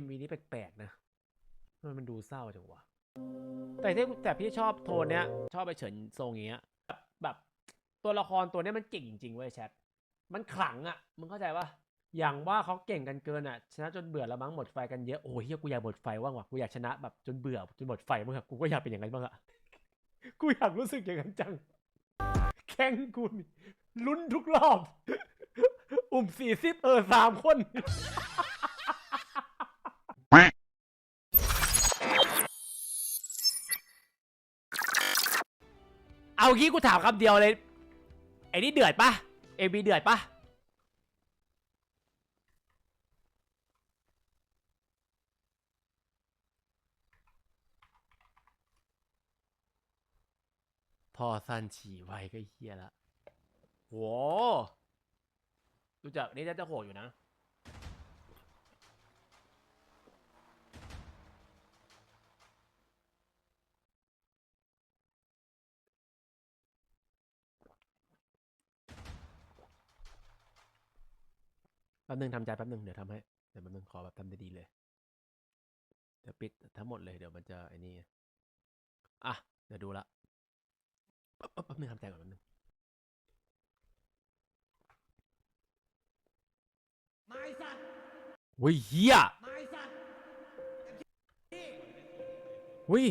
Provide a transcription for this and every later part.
MV นี้แปลกๆนะทำไมมันดูเศร้าจังวะแต่ที่แต่พี่ชอบโทนเนี้ย ชอบไปเฉินทรงอย่างเงี้ยแบบตัวละครตัวเนี้ยมันเก่งจริงๆเว้ยแชทมันขลังอะ่ะมึงเข้าใจปะอย่างว่าเขาเก่งกันเกินอะ่ะ ชนะจนเบื่อแล้วมั้งหมดไฟกันเยอะโอ้ยเฮียกูอยากหมดไฟว่างว่ะกูอยากชนะแบบจนเบื่อจนหมดไฟบ้างอะกูก็อยากเป็นอย่างนั้นบ้างอะกูอยากรู้สึกอย่างนั้นจัง แข่งกูลุ้นทุกรอบ อุ่มสี่สิบเออสามคน งี้กูถามคำเดียวเลย ไอ้นี่เดือดปะเอบีเดือดปะพอสั้นฉี่ไวก็เฮียละโหดูจากนี่น่าจะโหดอยู่นะ ป๊บนึงทำใจแป๊บนึงเดี๋ยวทำให้เดี๋ยวแป๊บนึงขอแบบทำดีๆเลยเดี๋ยวปิดทั้งหมดเลยเดี๋ยวมันจะไอ้นี่ไงอะเดี๋ยวดูละแป๊บแป๊บแป๊บนึงทำใจก่อนแป๊บนึงไม้สัตว์เฮ้ยเฮียไม้สัตว์ เฮ้ย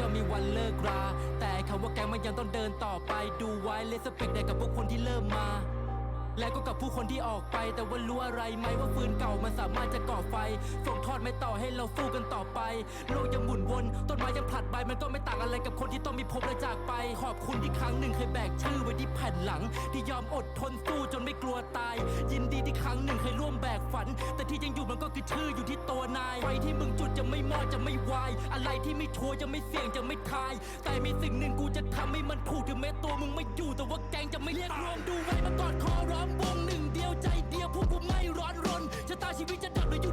ย่อมมีวันเลิกรา แต่คำว่าแกงมันยังต้องเดินต่อไปดูไว้เลสเปกได้กับพวกคนที่เริ่มมา และก็กับผู้คนที่ออกไป แต่ว่ารู้อะไรไหมว่าฟืนเก่ามันสามารถจะก่อไฟส่งทอดไม่ต่อให้เราสู้กันต่อไป โลกยังหมุนวนต้นไม้ยังผลัดใบมันก็ไม่ต่างอะไรกับคนที่ต้องมีพบและจากไป ขอบคุณที่ครั้งหนึ่งเคยแบกชื่อไว้ที่แผ่นหลัง ที่ยอมอดทนสู้จนไม่กลัวตาย ยินดีที่ครั้งหนึ่งเคยร่วมแบกฝัน แต่ที่ยังอยู่มันก็คือชื่ออยู่ที่ตัวนายไฟที่มึงจุดจะไม่มอดจะไม่วาย อะไรที่ไม่ชัวร์จะไม่เสี่ยงจะไม่ทาย แต่มีสิ่งหนึ่งกูจะทำให้มันถูกถึงแม้ตัวมึงไม่อยู่แต่ว่าแกงจะไม่เรียกรวมดูไว้มากอดคอร้อมวงหนึ่งเดียวใจเดียวพวกกูไม่ร้อนรนชะตาชีวิตจะดับหรืออยู่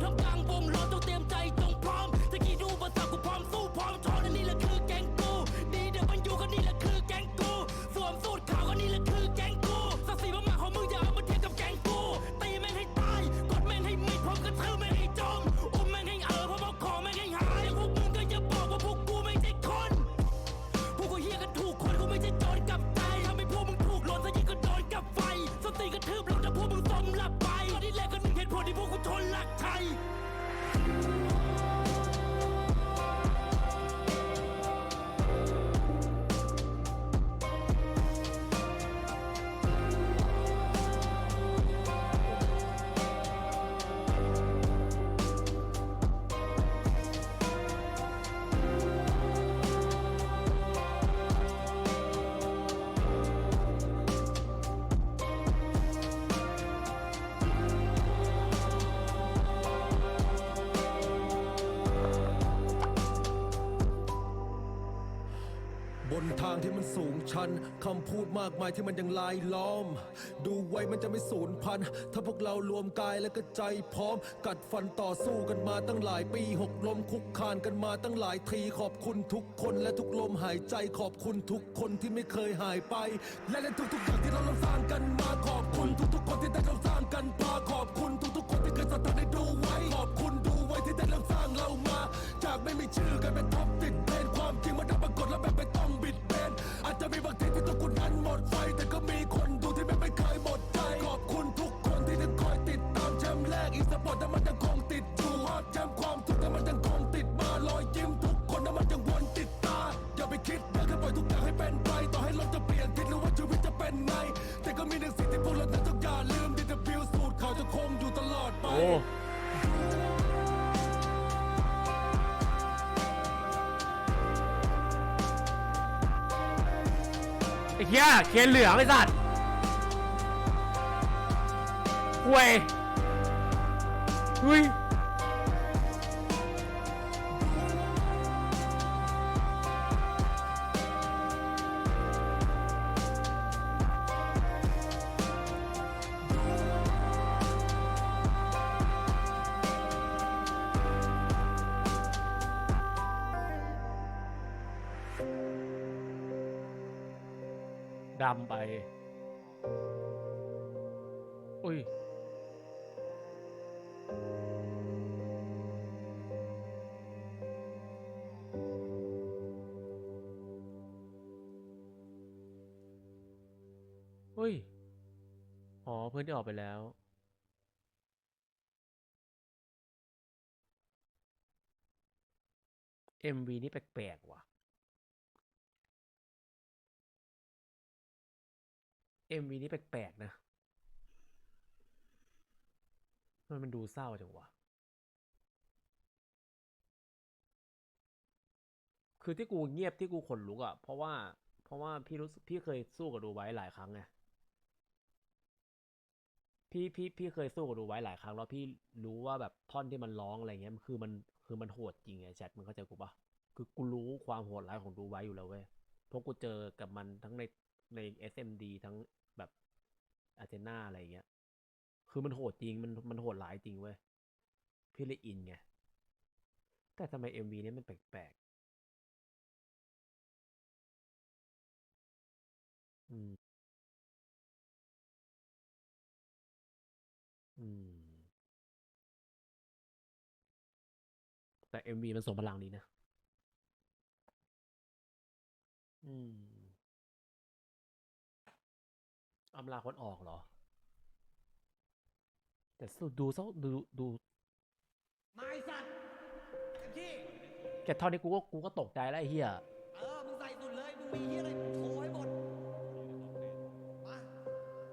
างที่มันสูงชันคำพูดมากมายที่มันยังลายล้อม ดูไว้มันจะไม่สูญพันธุ์ถ้าพวกเรารวมกายและก็ใจพร้อม กัดฟันต่อสู้กันมาตั้งหลายปีหกล้มคุกคานกันมาตั้งหลายทีขอบคุณทุกคนและทุกลมหายใจขอบคุณทุกคนที่ไม่เคยหายไป และในทุกๆอย่างที่เราริ่มสร้างกันมาขอบ ไอ้เหี้ยเคนเหลือไอ้สัตว์ห่วยเฮ้ย ดำไป อุ้ย อุ้ย อ๋อ เพื่อนที่ออกไปแล้ว MV นี่แปลกๆว่ะ MV นี้แปลกๆนะทำไมมันดูเศร้าจังวะ คือที่กูเงียบที่กูขนลุกอะ่ะ เพราะว่า เพราะว่าพี่รู้พี่เคยสู้กับดูไว้หลายครั้งไง พี่พี่พี่เคยสู้กับดูไว้หลายครั้ง แล้วพี่รู้ว่าแบบท่อนที่มันร้องอะไรเงี้ยมันคือมันคือมันโหดจริงไงแชทมึงเข้าใจกูปะคือกูรู้ความโหดร้ายของดูไว้อยู่แล้วเว้ย เพราะกูเจอกับมันทั้งในใน SMD ทั้ง อาเจน่าอะไรเงี้ย คือมันโหดจริง มันมันโหดร้ายจริงเว้ย พี่เลยอินไง แต่ทำไม MV เนี้ยมันแปลกๆ อืม อืม แต่ MV มันส่งพลังดีนะ อืม อำลาคนออกเหรอ แต่สู้ดูซะดูดูไม้สัตว์เต็มที่ แกเท่านี้กูก็กูก็ตกใจแล้วไอ้เหี้ยเออ มึงใส่สุดเลย มึงมีเฮียอะไรมึงโชว์ให้หมด มา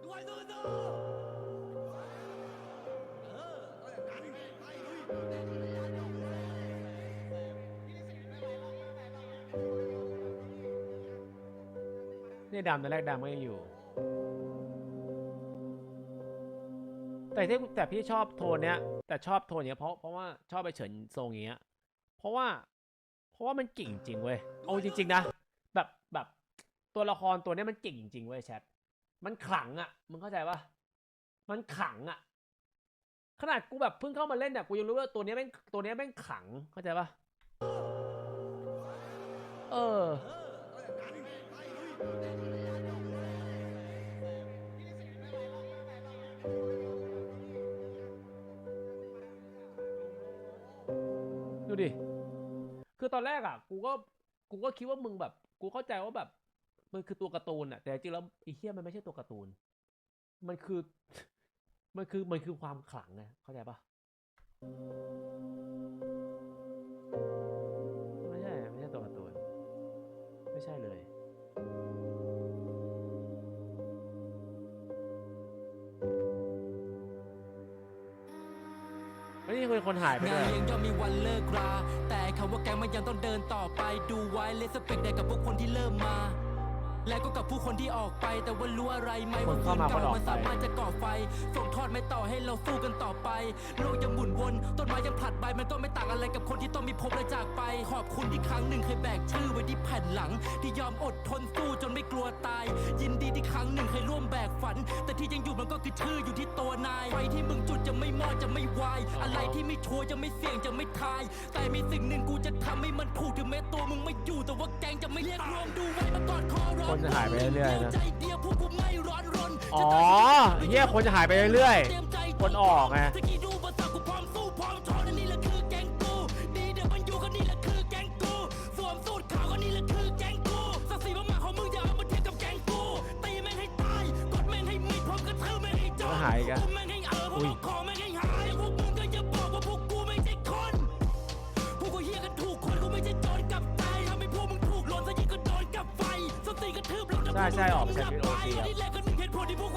ด้วยสู้สู้เออก็อย่างนั้นไปลุยเนี่ยดำตอนแรกดำก็ยังอยู่ แต่ที่แต่พี่ชอบโทนเนี้ย แต่ชอบโทนเนี้ยเพราะเพราะว่าชอบไปเฉินทรงเงี้ย เพราะว่า เพราะว่ามันเก่งจริงเว้ยเอาจริง ๆ นะ แบบแบบตัวละครตัวเนี้ยมันเก่งจริงเว้ยแชทมันขลังอะมึงเข้าใจปะมันขลังอะ ขนาดกูแบบเพิ่งเข้ามาเล่นเนี่ยกูยังรู้ว่าตัวเนี้ยแม่งตัวเนี้ยแม่งขลังเข้าใจปะเออ คือตอนแรกอะ กูก็กูก็คิดว่ามึงแบบ กูเข้าใจว่าแบบมันคือตัวการ์ตูนอะ แต่จริงแล้วไอ้เทียมันไม่ใช่ตัวการ์ตูน มันคือ มันคือมันคือความขลังไงเข้าใจปะไม่ใช่ไม่ใช่ตัวการ์ตูน ไม่ใช่เลยี่คือคนหายไปงาด้นยเลี้ยงย่อมมีวันเลิกรา แต่คำว่าแกงมันยังต้องเดินต่อไปดูไว้เลสเปกได้กับพวกคนที่เริ่มมา และก็กับผู้คนที่ออกไป แต่ว่ารู้อะไรไหมคนว่าเข้ามาเก่าคนออกมันสามารถไปจะก่อไฟ ส่งทอดไม่ต่อให้เราสู้กันต่อไป โลกยังหมุนวนต้นไม้ยังผลัดใบมันก็ไม่ต่างอะไรกับคนที่ต้องมีพบและจากไป ขอบคุณที่ครั้งหนึ่งเคยแบกชื่อไว้ที่แผ่นหลัง ที่ยอมอดทนสู้จนไม่กลัวตาย ยินดีที่ครั้งหนึ่งเคยร่วมแบกฝัน แต่ที่ยังอยู่มันก็คือชื่ออยู่ที่ตัวนายไฟที่มึงจุดจะไม่มอดจะไม่วาย อะไรที่ไม่ชัวร์จะไม่เสี่ยงจะไม่ทาย แต่มีสิ่งหนึ่งกูจะทำให้มันถูกถึงแม้ตัวมึงไม่อยู่แต่ว่าแกงจะไม่เรียกรวมดูไว้มากอดคอร้องคนจะหายไปเรื่อยๆนะใจเดียวพวกกูไม่ร้อนรนอ๋อเฮียคนจะหายไปเรื่อยเตรียมใจคนออกไง ใช่ใช่ออกมาจาก VOC วันอะนี้แหละก็หนึ่งเหตุผลที่พวก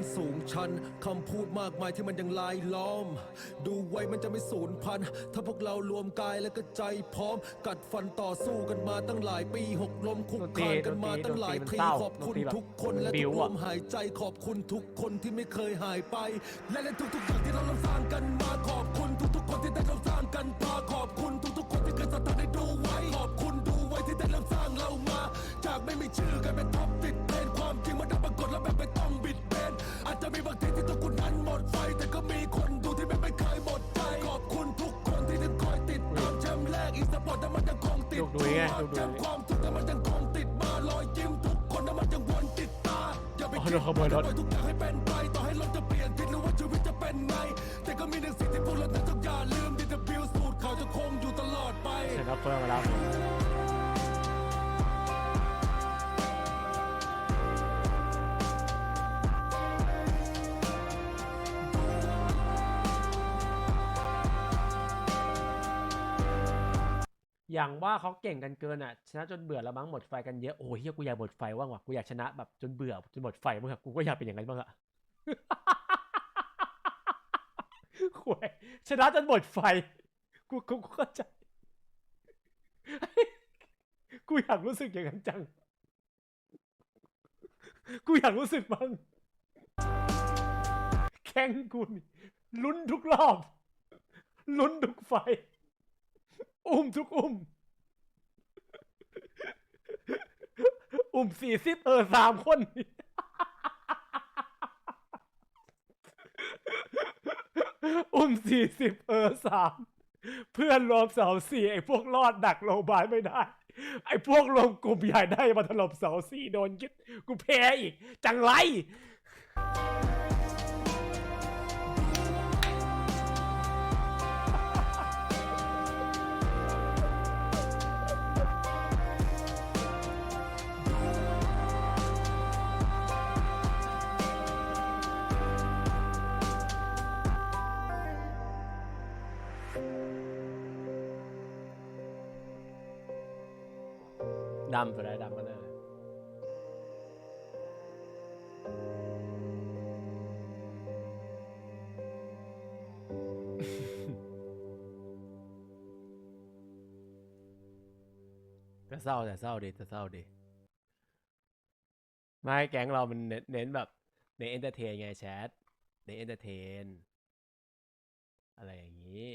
มันสูงชันคำพูดมากมายที่มันยังลายล้อม ดูไว้มันจะไม่สูญพันธุ์ถ้าพวกเรารวมกายแล้วก็ใจพร้อม กัดฟันต่อสู้กันมาตั้งหลายปีหกล้มคุกคานกันมาตั้งหลายทีขอบคุณทุกคนและทุกลมหายใจขอบคุณทุกคนที่ไม่เคยหายไป และในทุกๆอย่างที่เราสร้างกันมาขอบคุณทุกๆคนที่ได้เราสร้างกันมาขอบคุณทุกๆคนที่เคยสตาร์ทได้ดูไว้ขอบคุณดูไว้ที่ได้เริ่มสร้างเรามา จากไม่มีชื่อกันเป็นท็อปติด มีบางทีที่ตัวคุณนั้นหมดไฟ แต่ก็มีคนดูที่ไม่ไม่เคยหมดใจขอบคุณทุกคนที่ยังคอยติดตามแชมป์แรกอีสปอร์ตแต่มันยังคงติดลูกดุยไงลูกดุยแชมป์ความทุกข์แต่มันยังคงติดมารอยยิ้มทุกคนแต่มันยังวนติดตาอย่าไปอ๋อคิดโดนขโมยรถปล่อยทุกอย่างให้เป็นไปต่อให้โลกจะเปลี่ยนทิศหรือว่าชีวิตจะเป็นไง แต่ก็มีหนึ่งสิ่งที่พวกเรานั้นต้องอย่าลืมที่จะบิวสูตรเขาจะคงอยู่ตลอดไปเสร็จแล้วเฟิร์มมาแล้ว อย่างว่าเขาเก่งกันเกินอะ ชนะจนเบื่อแล้วมั้งหมดไฟกันเยอะ โอ้ยเฮียกูอยากหมดไฟว่างว่ะกูอยากชนะแบบจนเบื่อจนหมดไฟบ้งกูก็อยากเป็นอย่างนั้นบ้างอะควยชนะจนหมดไฟกูกูกูเข้าใจ กูอยากรู้สึกอย่างนั้นจัง กูอยากรู้สึกบ้างแข่งกูนี่ลุ้นทุกรอบ ลุ้นทุกไฟ อุ้มทุกอุ้ม อุ้มสี่สิบเออสามคน อุ้มสี่สิบเออสามเพื่อนรวมเสาสี่ไอ้พวกรอดดักโรงพยาบาลไม่ได้ ไอ้พวกรวมกลุ่มใหญ่ได้มาถล่มเสาสี่โดนยึดกูแพ้อีก จังไร ดำสุดแล้วดำก็เลยแต่เศร้าแต่เศร้าดิแต่เศร้าดิไม่แก๊งเรามันเน้นแบบเน้นเอนเตอร์เทนไงแชทเน้นเอนเตอร์เทนอะไรอย่างนี้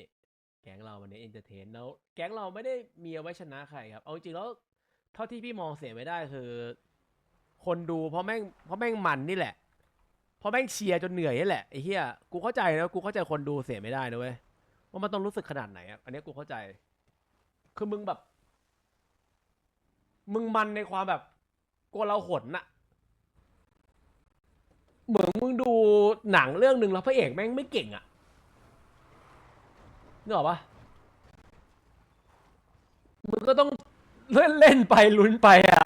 แก๊งเรามันเน้นเอนเตอร์เทนแล้วแก๊งเราไม่ได้มีเอาไว้ชนะใครครับ เอาจริงแล้ว เท่าที่พี่มองเสียไม่ได้คือ คนดูเพราะแม่งเพราะแม่งมันนี่แหละ เพราะแม่งเชียร์จนเหนื่อยนี่แหละไอ้เหี้ยกูเข้าใจนะกูเข้าใจคนดูเสียไม่ได้นะเว้ยว่ามันต้องรู้สึกขนาดไหนอะอันนี้กูเข้าใจ คือมึงแบบ มึงมันในความแบบกลัวเราหนน่ะ เหมือนมึงดูหนังเรื่องหนึ่งแล้วพระเอกแม่งไม่เก่งอะนึกออกปะมึงก็ต้อง เล่นเล่นไปลุ้นไปอะ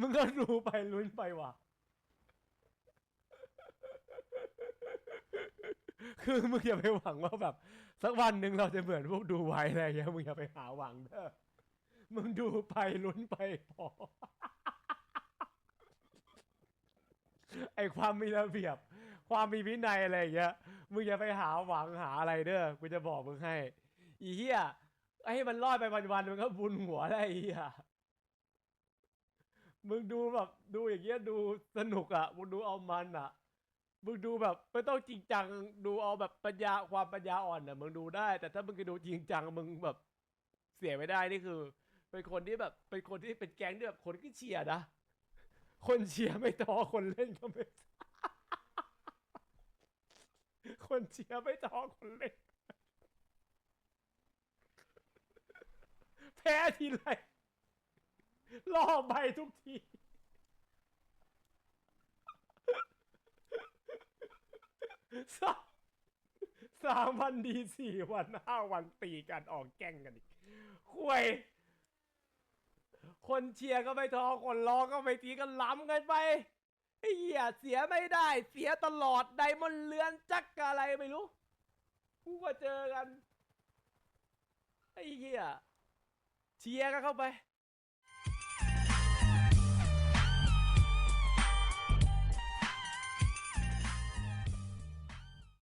มึงก็ดูไปลุ้นไปว่ะ คือมึงอย่าไปหวังว่าแบบ สักวันหนึ่งเราจะเหมือนพวกดูไว้อะไรอย่างเงี้ยมึงอย่าไปหาหวังเด้อ มึงดูไปลุ้นไปพอ ไอความมีระเบียบ ความมีวินัยอะไรอย่างเงี้ยมึงอย่าไปหาหวังหาอะไรเด้อกูจะบอกมึงให้อีเหี้ยไอ้ให้มันรอดไปวันๆมันก็บุญหัวแล้อ้เหี้ยมึงดูแบบดูอย่างเงี้ยดูสนุกอะมึงดูเอามันอะมึงดูแบบไม่ต้องจริงจังดูเอาแบบปัญญาความปัญญาอ่อนอะมึงดูได้ แต่ถ้ามึงจะดูจริงจังมึงแบบเสียไม่ได้นี่คือ เป็นคนที่แบบเป็นคนที่เป็นแก๊งที่แบบคนที่เชียร์นะคนเชียร์ไม่ท้อคนเล่นก็ไม่ คนเชียร์ไม่ท้อคนเล่นแพ้ทีไรล่อใบทุกที สามสามวันดีสี่วันห้าวันตีกันออกแก้งกันอีกคุยคนเชียร์ก็ไม่ท้อคนร้องก็ไม่ตีกันล้ำกันไป เหี้ยเสียไม่ได้ เสียตลอดไดมอนเลือนจักอะไรไม่รู้กูก็เจอกันไอ้เหี้ยเชียร์กันเข้าไป